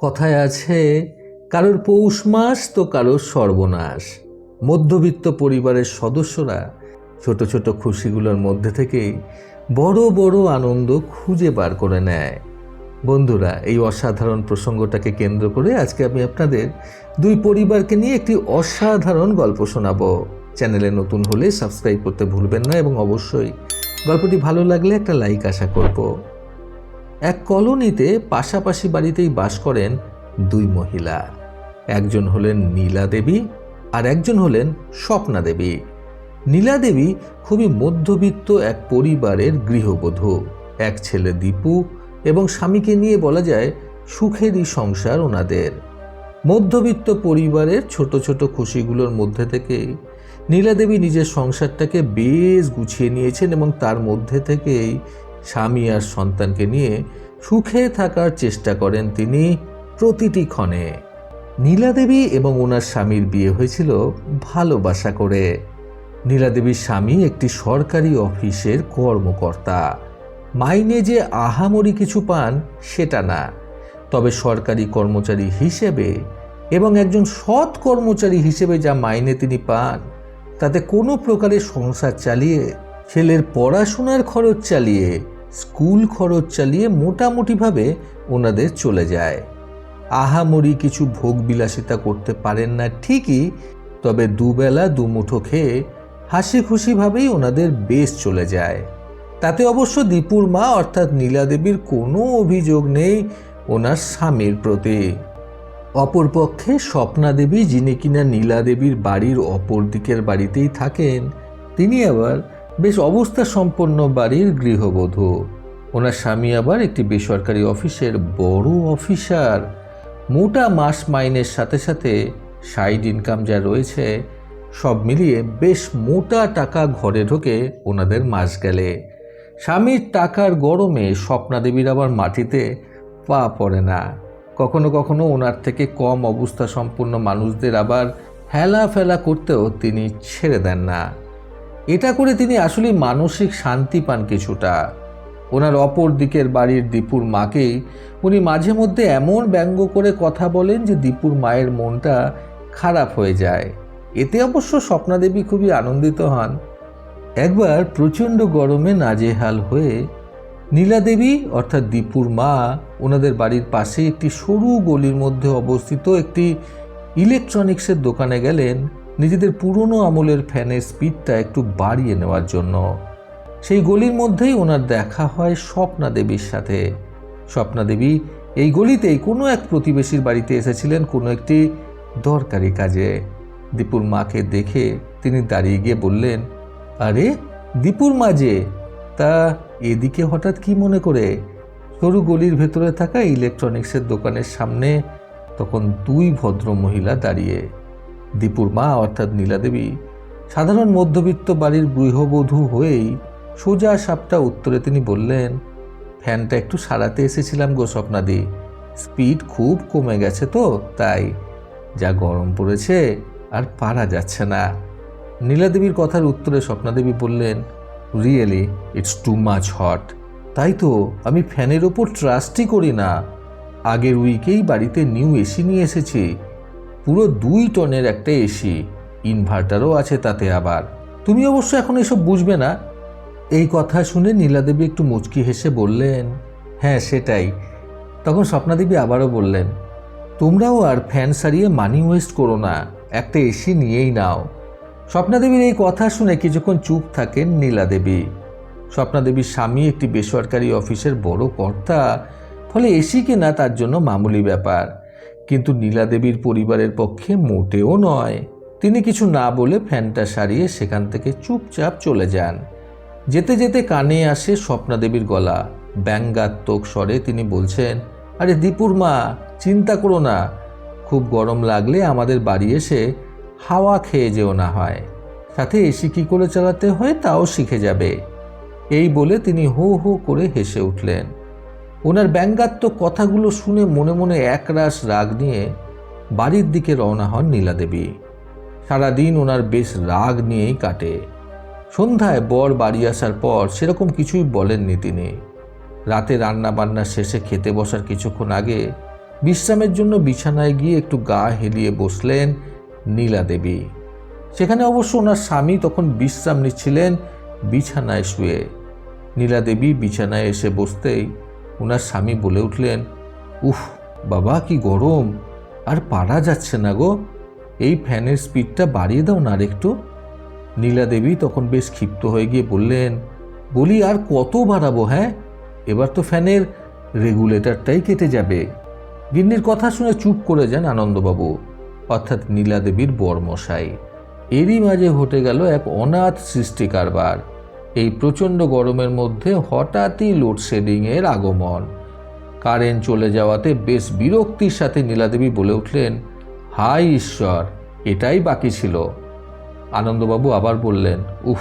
কথায় আছে, কারোর পৌষ মাস তো কারোর সর্বনাশ। মধ্যবিত্ত পরিবারের সদস্যরা ছোট ছোট খুশিগুলোর মধ্যে থেকেই বড় বড় আনন্দ খুঁজে বার করে নেয়। বন্ধুরা, এই অসাধারণ প্রসঙ্গটাকে কেন্দ্র করে আজকে আমি আপনাদের দুই পরিবারকে নিয়ে একটি অসাধারণ গল্প শোনাবো। চ্যানেলে নতুন হলে সাবস্ক্রাইব করতে ভুলবেন না এবং অবশ্যই গল্পটি ভালো লাগলে একটা লাইক আশা করব। এক কলোনিতে পাশাপাশি বাড়িতেই বাস করেন দুই মহিলা। একজন হলেন নীলা দেবী আর একজন হলেন স্বপ্না দেবী। নীলা দেবী খুবই মধ্যবিত্ত এক পরিবারের গৃহবধূ। এক ছেলে দীপু এবং স্বামীকে নিয়ে বলা যায় সুখেরই সংসার ওনাদের। মধ্যবিত্ত পরিবারের ছোট ছোট খুশিগুলোর মধ্যে থেকে নীলা দেবী নিজের সংসারটাকে বেশ গুছিয়ে নিয়েছেন এবং তার মধ্যে থেকেই স্বামী আর সন্তানকে নিয়ে সুখে থাকার চেষ্টা করেন তিনি প্রতিটি ক্ষণে। নীলা দেবী এবং ওনার স্বামীর বিয়ে হয়েছিল ভালোবাসা করে। নীলা দেবীর স্বামী একটি সরকারি অফিসের কর্মকর্তা। মাইনে যে আহামরি কিছু পান সেটা না। তবে সরকারি কর্মচারী হিসেবে এবং একজন সৎ কর্মচারী হিসেবে যা মাইনে তিনি পান, তাতে কোনো প্রকারের সংসার চালিয়ে ছেলের পড়াশোনার খরচ চালিয়ে, স্কুল খরচ চালিয়ে মোটামুটিভাবে ওনাদের চলে যায়। আহামরি কিছু ভোগ বিলাসিতা করতে পারেন না ঠিকই, তবে দুবেলা দুমুঠো খেয়ে হাসি খুশিভাবেই ওনাদের বেশ চলে যায়। তাতে অবশ্য দীপুর মা অর্থাৎ নীলা দেবীর কোনো অভিযোগ নেই ওনার স্বামীর প্রতি। অপরপক্ষে স্বপ্না দেবী যিনি কিনা নীলা দেবীর বাড়ির অপর দিকের বাড়িতেই থাকেন, তিনি আবার বেশ অবস্থা সম্পন্ন বাড়ির গৃহবধূ। ওনার স্বামী আবার একটি বেসরকারি অফিসের বড় অফিসার। মোটা মাস মাইনের সাথে সাথে সাইড ইনকাম যা রয়েছে, সব মিলিয়ে বেশ মোটা টাকা ঘরে ঢোকে ওনাদের মাস গেলে। স্বামীর টাকার গরমে স্বপ্নাদেবীর আবার মাটিতে পা পড়ে না। কখনো কখনো ওনার থেকে কম অবস্থা সম্পন্ন মানুষদের আবার হেলা ফেলা করতেও তিনি ছেড়ে দেন না। এটা করে তিনি আসলে মানসিক শান্তি পান কিছুটা। ওনার অপর দিকের বাড়ির দীপুর মাকেই উনি মাঝে মধ্যে এমন ব্যঙ্গ করে কথা বলেন যে দীপুর মায়ের মনটা খারাপ হয়ে যায়। এতে অবশ্য স্বপ্নাদেবী খুবই আনন্দিত হন। একবার প্রচণ্ড গরমে নাজেহাল হয়ে নীলা দেবী অর্থাৎ দীপুর মা ওনাদের বাড়ির পাশে একটি সরু গলির মধ্যে অবস্থিত একটি ইলেকট্রনিক্সের দোকানে গেলেন। নিজেদের পুরনো আমলের ফ্যানের স্পিডটা একটু বাড়িয়ে নেওয়ার জন্য। সেই গলির মধ্যেই ওনার দেখা হয় স্বপ্না দেবীর সাথে। স্বপ্না দেবী এই গলিতেই কোনো এক প্রতিবেশীর বাড়িতে এসেছিলেন কোনো একটি দরকারি কাজে। দীপুর মাকে দেখে তিনি দাঁড়িয়ে গিয়ে বললেন, আরে, দীপুর মা যে, তা এদিকে হঠাৎ কি মনে করে? সরু গলির ভেতরে থাকা ইলেকট্রনিক্সের দোকানের সামনে তখন দুই ভদ্র মহিলা দাঁড়িয়ে দীপুর মা অর্থাৎ নীলা দেবী সাধারণ মধ্যবিত্ত বাড়ির গৃহবধূ হয়েই সোজা সাপটা উত্তরে তিনি বললেন, ফ্যানটা একটু সারাতে এসেছিলাম গো স্বপ্নাদি। স্পিড খুব কমে গেছে তো, তাই। যা গরম পড়েছে আর পারা যাচ্ছে না। নীলাদেবীর কথার উত্তরে স্বপ্নাদেবী বললেন, really, it's too much hot. তাই তো, আমি ফ্যানের ওপর ট্রাস্টই করি না। আগের উইকেই বাড়িতে নিউ এসি নিয়ে এসেছি। পুরো দুই টনের একটা এসি ইনভার্টারও আছে তাতে আবার। তুমি অবশ্য এখন এসব বুঝবে না। এই কথা শুনে নীলাদেবী একটু মুচকি হেসে বললেন হ্যাঁ সেটাই। তখন স্বপ্নাদেবী আবারও বললেন, তোমরাও আর ফ্যান সারিয়ে মানি ওয়েস্ট করো না, একটা এসি নিয়েই নাও। স্বপ্নাদেবীর এই কথা শুনে কিছুক্ষণ চুপ থাকেন নীলাদেবী। স্বপ্নাদেবীর স্বামী একটি বেসরকারি অফিসের বড় কর্তা, ফলে এসি কেনা তার জন্য মামুলি ব্যাপার। কিন্তু নীলাদেবীর পরিবারের পক্ষে মোটেও নয়। তিনি কিছু না বলে ফ্যানটা সারিয়ে সেখান থেকে চুপচাপ চলে যান। যেতে যেতে কানে আসে স্বপ্নাদেবীর গলা। ব্যঙ্গাত্মক স্বরে তিনি বলছেন, আরে দীপুর মা, চিন্তা করো না। খুব গরম লাগলে আমাদের বাড়ি এসে হাওয়া খেয়ে যেও না হয়। সাথে এসি কী করে চালাতে হয় তাও শিখে যাবে। এই বলে তিনি হো হো করে হেসে উঠলেন। ওনার ব্যঙ্গাত্মক কথাগুলো শুনে মনে মনে একরাশ রাগ নিয়ে বাড়ির দিকে রওনা হন নীলাদেবী। সারাদিন ওনার বেশ রাগ নিয়েই কাটে। সন্ধ্যায় বর বাড়ি আসার পর সেরকম কিছুই বলেননি তিনি। রাতে রান্না বান্না শেষে খেতে বসার কিছুক্ষণ আগে বিশ্রামের জন্য বিছানায় গিয়ে একটু গা হেলিয়ে বসলেন নীলা দেবী সেখানে অবশ্য ওনার স্বামী তখন বিশ্রাম নিচ্ছিলেন বিছানায় শুয়ে। নীলা দেবী বিছানায় এসে বসতেই ওনার স্বামী বলে উঠলেন, উফ, বাবা, কি গরম। আর পারা যাচ্ছে না গো। এই ফ্যানের স্পিডটা বাড়িয়ে দাও না আর একটু। নীলা দেবী তখন বেশ ক্ষিপ্ত হয়ে গিয়ে বললেন, বলি, আর কত বাড়াবো হ্যাঁ? এবার তো ফ্যানের রেগুলেটরটাই কেটে যাবে। গিন্নির কথা শুনে চুপ করে যান আনন্দবাবু, অর্থাৎ নীলা দেবীর বরমশাই। এরই মাঝে ঘটে গেল এক অনাথ সৃষ্টি কারবার এই প্রচণ্ড গরমের মধ্যে হঠাৎই লোডশেডিংয়ের আগমন। কারেন্ট চলে যাওয়াতে বেশ বিরক্তির সাথে নীলাদেবী বলে উঠলেন হাই ঈশ্বর, এটাই বাকি ছিল। আনন্দবাবু আবার বললেন, উফ,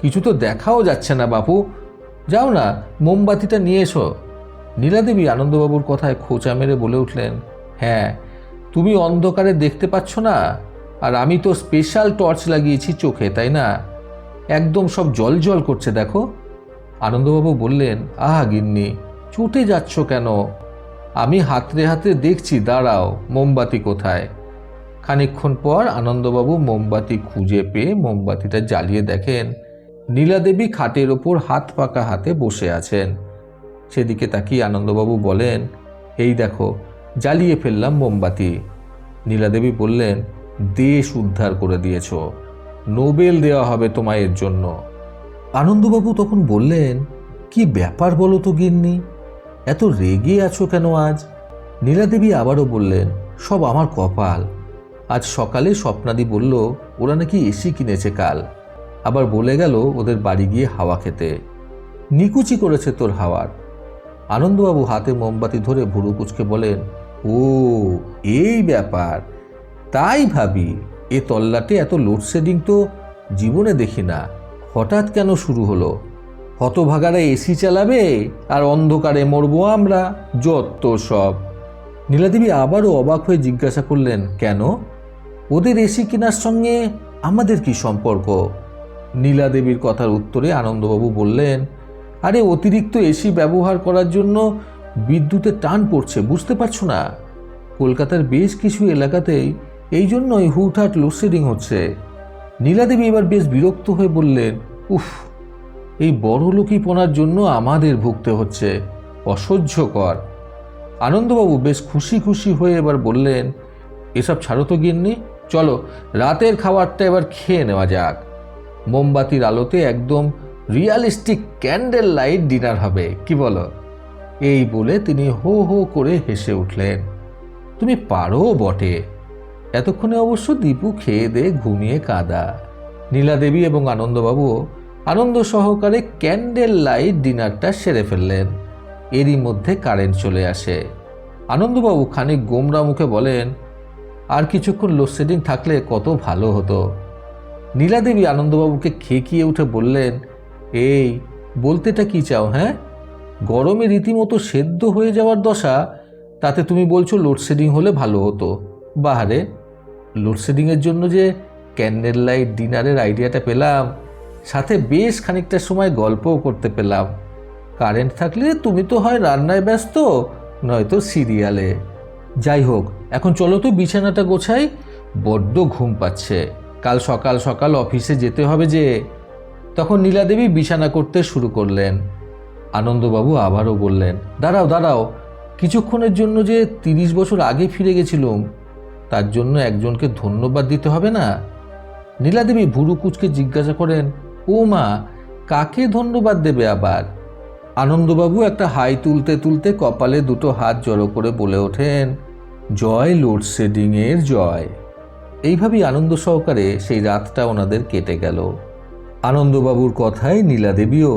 কিছু তো দেখাও যাচ্ছে না বাপু। যাও না, মোমবাতিটা নিয়ে এসো। নীলাদেবী আনন্দবাবুর কথায় খোঁচা মেরে বলে উঠলেন হ্যাঁ তুমি অন্ধকারে দেখতে পাচ্ছ না? আর আমি তো স্পেশাল টর্চ লাগিয়েছি চোখে, তাই না? একদম সব জল জল করছে, দেখো। আনন্দবাবু বললেন, আহা গিন্নি চটে যাচ্ছ কেন? আমি হাতরে হাতে দেখছি, দাঁড়াও, মোমবাতি কোথায়? খানিকক্ষণ পর আনন্দবাবু মোমবাতি খুঁজে পেয়ে মোমবাতিটা জ্বালিয়ে দেখেন, নীলাদেবী খাটের ওপর হাত পাকা হাতে বসে আছেন। সেদিকে তাকিয়ে আনন্দবাবু বলেন, এই দেখো, জ্বালিয়ে ফেললাম মোমবাতি। নীলাদেবী বললেন, দেশ উদ্ধার করে দিয়েছ। নোবেল দেওয়া হবে তোমায় এর জন্য। আনন্দবাবু তখন বললেন, কি ব্যাপার বলো তো গিন্নি? এত রেগে আছো কেন আজ? নীলাদেবী আবারও বললেন, সব আমার কপাল। আজ সকালে স্বপ্নাদি বলল, ওরা নাকি এসি কিনেছে কাল। আবার বলে গেল, ওদের বাড়ি গিয়ে হাওয়া খেতে। নিকুচি করেছে তোর হাওয়ার। আনন্দবাবু হাতে মোমবাতি ধরে ভুরু কুচকে বলেন, ও, এই ব্যাপার। তাই ভাবি। এ তল্লাটে এত লোডশেডিং তো জীবনে দেখি না। হঠাৎ কেন শুরু হলো? হতভাগারা এসি চালাবে আর অন্ধকারে মরবো আমরা, যত সব। নীলাদেবী আবারও অবাক হয়ে জিজ্ঞাসা করলেন, কেন? ওদের এসি কেনার সঙ্গে আমাদের কি সম্পর্ক? নীলাদেবীর কথার উত্তরে আনন্দবাবু বললেন, আরে, অতিরিক্ত এসি ব্যবহার করার জন্য বিদ্যুতের টান পড়ছে, বুঝতে পারছ না? কলকাতার বেশ কিছু এলাকাতেই এই জন্যই হুটহাট লোডশেডিং হচ্ছে। নীলাদেবী এবার বেশ বিরক্ত হয়ে বললেন, উফ, এই বড় লোকিপনার জন্য আমাদের ভুগতে হচ্ছে, অসহ্যকর। আনন্দবাবু বেশ খুশি খুশি হয়ে এবার বললেন, এসব ছাড়ো তো গিন্নি, চলো রাতের খাবারটা এবার খেয়ে নেওয়া যাক। মোমবাতির আলোতে একদম রিয়ালিস্টিক ক্যান্ডেল লাইট ডিনার হবে, কি বলো? এই বলে তিনি হো হো করে হেসে উঠলেন, তুমি পারো বটে। এতক্ষণে অবশ্য দীপু খেয়ে দে ঘুমিয়ে কাদা। নীলাদেবী এবং আনন্দবাবু আনন্দ সহকারে ক্যান্ডেল লাইট ডিনারটা সেরে ফেললেন। এরই মধ্যে কারেন্ট চলে আসে। আনন্দবাবু খানিক গোমরা মুখে বলেন, আর কিছুক্ষণ লোডশেডিং থাকলে কত ভালো হতো। নীলাদেবী আনন্দবাবুকে খেকিয়ে উঠে বললেন, এই, বলতেটা কি চাও হ্যাঁ? গরমে রীতিমতো সেদ্ধ হয়ে যাওয়ার দশা, তাতে তুমি বলছো লোডশেডিং হলে ভালো হতো। বাহারে লোডশেডিংয়ের জন্য যে ক্যান্ডেল লাইট ডিনারের আইডিয়াটা পেলাম, সাথে বেশ খানিকটা সময় গল্পও করতে পেলাম। কারেন্ট থাকলে তুমি তো হয় রান্নায় ব্যস্ত, নয়তো সিরিয়ালে। যাই হোক, এখন চলো তো বিছানাটা গোছাই, বড্ড ঘুম পাচ্ছে। কাল সকাল সকাল অফিসে যেতে হবে যে, তখন নীলাদেবী বিছানা করতে শুরু করলেন। আনন্দবাবু আবারও বললেন, দাঁড়াও দাঁড়াও, কিছুক্ষণের জন্য যে তিরিশ বছর আগে ফিরে গেছিলুম তার জন্য একজনকে ধন্যবাদ দিতে হবে না? নীলাদেবী ভুরু কুচকে জিজ্ঞাসা করেন, ও মা, কাকে ধন্যবাদ দেবে আবার? আনন্দবাবু একটা হাই তুলতে তুলতে কপালে দুটো হাত জড়ো করে বলে ওঠেন, জয় লোডশেডিংয়ের জয়। এইভাবেই আনন্দ সহকারে সেই রাতটা ওনাদের কেটে গেল। আনন্দবাবুর কথায় নীলাদেবীও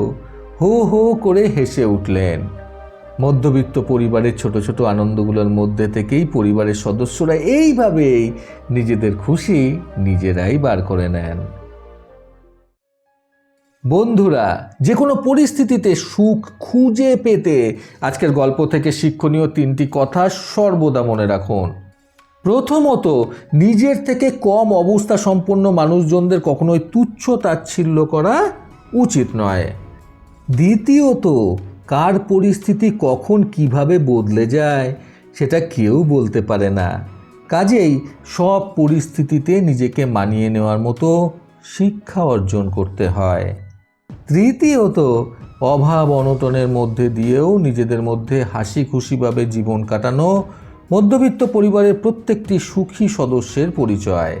হো হো করে হেসে উঠলেন। মধ্যবিত্ত পরিবারের ছোট ছোট আনন্দগুলোর মধ্যে থেকেই পরিবারের সদস্যরা এইভাবেই নিজেদের খুশি নিজেরাই বার করে নেন। বন্ধুরা যে কোনো পরিস্থিতিতে সুখ খুঁজে পেতে আজকের গল্প থেকে শিক্ষণীয় তিনটি কথা সর্বদা মনে রাখুন। প্রথমত, নিজের থেকে কম অবস্থা সম্পন্ন মানুষজনদের কখনোই তুচ্ছ তাচ্ছিল্য করা উচিত নয়। দ্বিতীয়ত কার পরিস্থিতি কখন কীভাবে বদলে যায়, সেটা কেউ বলতে পারে না। কাজেই সব পরিস্থিতিতে নিজেকে মানিয়ে নেওয়ার মতো শিক্ষা অর্জন করতে হয়। তৃতীয়ত, অভাব অনটনের মধ্যে দিয়েও নিজেদের মধ্যে হাসি খুশিভাবে জীবন কাটানো মধ্যবিত্ত পরিবারের প্রত্যেকটি সুখী সদস্যের পরিচয়।